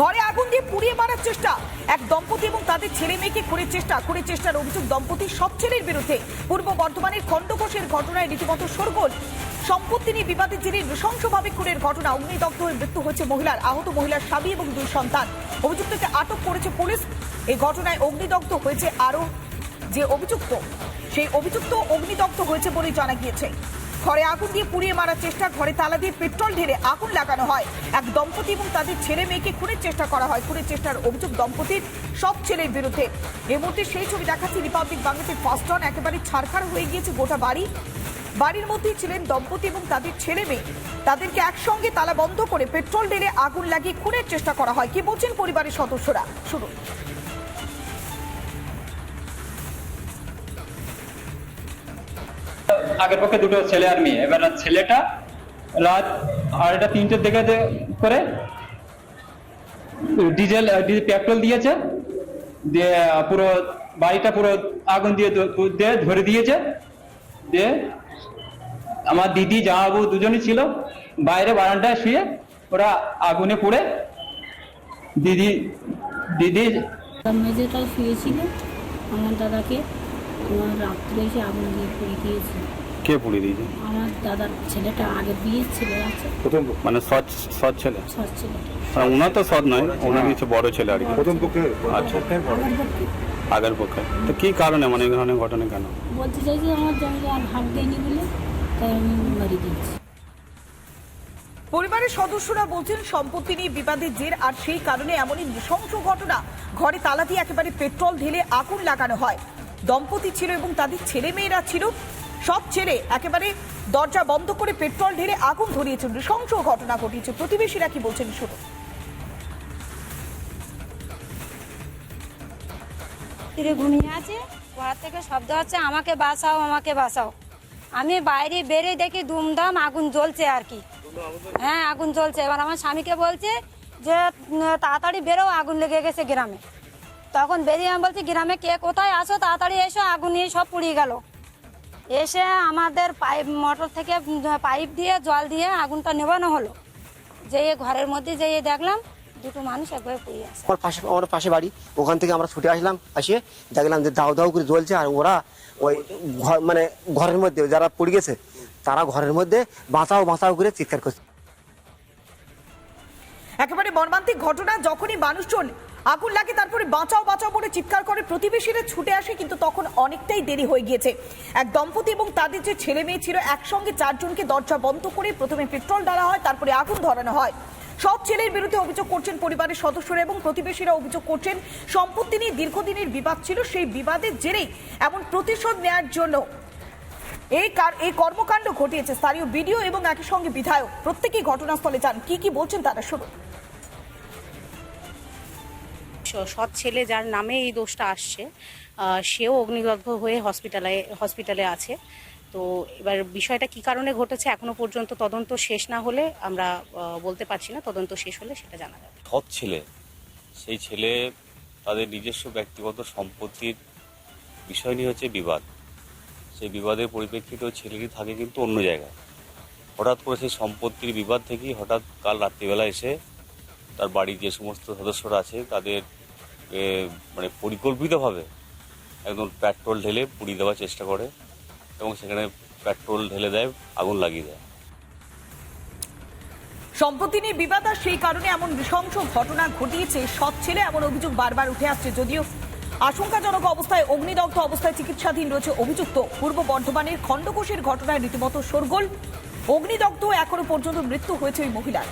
ঘরে আগুন দিয়ে পুড়িয়ে মারার চেষ্টা। এক দম্পতি এবং তাদের ছেলে মেয়েকে খুনের চেষ্টা খুনের চেষ্টার অভিযোগ দম্পতি সব ছেলের বিরুদ্ধে। পূর্ব বর্ধমানের খণ্ডকোষের ঘটনায় রীতিমতো সরগোল সম্পত্তি নিয়ে বিবাদের জেরে নৃশংসভাবে খুনের ঘটনা। অগ্নিদগ্ধ হয়ে মৃত্যু হয়েছে মহিলার, আহত মহিলার স্বামী এবং দুই সন্তান। অভিযুক্তকে আটক করেছে পুলিশ। এই ঘটনায় অগ্নিদগ্ধ হয়েছে আরও যে অভিযুক্ত, সেই অভিযুক্ত অগ্নিদগ্ধ হয়েছে বলে জানা গিয়েছে। ঘরে আগুন দিয়ে পুড়িয়ে মারার চেষ্টা, ঘরে তালা দিয়ে পেট্রোল ঢেলে আগুন লাগানো হয়। এক দম্পতি এবং তাদের ছেলে মেয়েকে খুনের চেষ্টা করা হয়। খুনের চেষ্টার অভিযোগ দম্পতির সব ছেলের বিরুদ্ধে। এ মুহূর্তে সেই ছবি দেখাচ্ছে রিপাবলিক বাংলাতে ফার্স্ট অন একেবারে ছাড়খাড় হয়ে গিয়েছে গোটা বাড়ি। বাড়ির মধ্যেই ছিলেন দম্পতি এবং তাদের ছেলে মেয়ে। তাদেরকে একসঙ্গে তালা বন্ধ করে পেট্রোল ঢেলে আগুন লাগিয়ে খুনের চেষ্টা করা হয়। কি বলছেন পরিবারের সদস্যরা? শুনুন। আগের পক্ষে দুটো ছেলে আর মেয়ে। এবার ছেলেটা রাত আড়াইটা তিনটের দিকে করে ডিজেল পেট্রোল দিয়েছে, দিয়ে পুরো বাড়িটা পুরো আগুন দিয়ে ধরে দিয়েছে। দিয়ে আমার দিদি জামাবু দুজনই ছিল। বাইরে বারান্দায় শুয়ে ওরা আগুনে পুড়ে দিদি দিদি তার মেঝেটায় শুয়েছিল আমার দাদাকে। আমার রাত্রে এসে আগুন দিয়ে পুড়ে দিয়েছে। কে পুড়িয়ে দিয়েছে? আমার দাদার ছেলেটা আগের বিয়ের ছেলে আছে। প্রথম মানে সৎ সৎ ছেলে? সৎ ছেলেটা মানে ওনার তো সৎ নয় ওনার কিছু বড় ছেলে আর কি। প্রথম পক্ষে? আচ্ছা। আমার আগের পক্ষে। তো কি কারণে মানে এই ধরনের ঘটনা কেন? বলতে চাইছি আমার জমিতে আর ভাগ দেয়নি বলে তাই আমি বাড়ি দিয়েছি। পরিবারের সদস্যরা বলছেন সম্পত্তি নিয়ে বিবাদের জের আর সেই কারণে এমনই নৃশংস ঘটনা। ঘরে তালা দিয়ে একেবারে পেট্রোল ঢেলে আগুন লাগানো হয়। দম্পতি ছিল এবং তাদের ছেলে মেয়েরা ছিল। সব ছেড়ে একেবারে দরজা বন্ধ করে পেট্রোল ঢেলে আগুন ধরিয়েছে নৃশংস ঘটনা ঘটিয়েছে। প্রতিবেশীরা কি বলছেন শুনুন। তীরে ঘুমিয়ে আছে, ঘর থেকে শব্দ হচ্ছে, আমাকে বাঁচাও আমাকে বাঁচাও। আমি বাইরে বেরিয়ে দেখি দুমদাম আগুন জ্বলছে আর কি। হ্যাঁ আগুন জ্বলছে। এবার আমার স্বামীকে বলছে যে তাড়াতাড়ি বেরো, আগুন লেগে গেছে গ্রামে। তখন বেরিয়ে আমি বলছি, গ্রামে কে কোথায় আসো তাড়াতাড়ি এসো, আগুন নিয়ে সব পুড়িয়ে গেল। এসে আমাদের পাইপ মোটর থেকে পাইপ দিয়ে জল দিয়ে আগুনটা নেবানো হলো। যেয়ে ঘরের মধ্যে যেয়ে দেখলাম দুটো মানুষ একবারে পুড়িয়ে আছে। আমার পাশে আমার পাশে বাড়ি। ওখান থেকে আমরা ছুটে আসলাম আসিয়ে দেখলাম যে দাউ দাউ করে জ্বলছে আর ওরা ওই ঘর মানে ঘরের মধ্যে যারা পড়ে গেছে তারা ঘরের মধ্যে বাঁচাও বাঁচাও করে চিৎকার করছে। একেবারে মর্মান্তিক ঘটনা যখনই মানুষজন আগুন লাগে তারপরে বাঁচাও বাঁচাও বলে চিৎকার করে প্রতিবেশীরা ছুটে আসে, কিন্তু তখন অনেকটাই দেরি হয়ে গিয়েছে। এক দম্পতি এবং তাদের যে ছেলে মেয়ে ছিল একসঙ্গে চারজনকে দরজা বন্ধ করে প্রথমে পেট্রোল ডালা হয়, তারপরে আগুন ধরানো হয়। সব ছেলের বিরুদ্ধে অভিযোগ করছেন পরিবারের সদস্যরা এবং প্রতিবেশীরা অভিযোগ করছেন, সম্পত্তি নিয়ে দীর্ঘদিনের বিবাদ ছিল, সেই বিবাদের জেরেই এমন প্রতিশোধ নেয়ার জন্য এই কার, এই কর্মকাণ্ড ঘটিয়েছে। স্থানীয় বিডিও এবং একই সঙ্গে বিধায়ক প্রত্যেকেই ঘটনাস্থলে যান। কি কি বলছেন তারা, শুনুন। সৎ ছেলে যার নামে এই দোষটা আসছে সেও অগ্নিদগ্ধ হয়ে হসপিটালে হসপিটালে আছে। তো এবার বিষয়টা কি কারণে ঘটেছে এখনও পর্যন্ত তদন্ত শেষ না হলে আমরা বলতে পারছি না, তদন্ত শেষ হলে সেটা জানা যাবে। সৎ ছেলে, সেই ছেলে তাদের নিজস্ব ব্যক্তিগত সম্পত্তির বিষয় নিয়ে হচ্ছে বিবাদ। সেই বিবাদের পরিপ্রেক্ষিতে ছেলেটি থাকে কিন্তু অন্য জায়গায়। হঠাৎ করে সেই সম্পত্তির বিবাদ থেকেই হঠাৎ কাল রাত্রিবেলা এসে তার বাড়ির যে সমস্ত সদস্যরা আছে তাদের মানে পরিকল্পিতভাবে একদম পেট্রোল ঢেলে পুড়িয়ে দেওয়ার চেষ্টা করে এবং সেখানে পেট্রোল ঢেলে দেয়, আগুন লাগিয়ে দেয়। সম্পত্তি নিয়ে বিবাদ আর সেই কারণে এমন নৃশংস ঘটনা ঘটিয়েছে। সৎ ছেলে এমন অভিযোগ বারবার উঠে আসছে, যদিও আশঙ্কাজনক অবস্থায়, অগ্নিদগ্ধ অবস্থায় চিকিৎসাধীন রয়েছে অভিযুক্ত। পূর্ব বর্ধমানের খণ্ডকোষের ঘটনায় রীতিমতো শোরগোল। অগ্নিদগ্ধ এখনও পর্যন্ত মৃত্যু হয়েছে ওই মহিলার।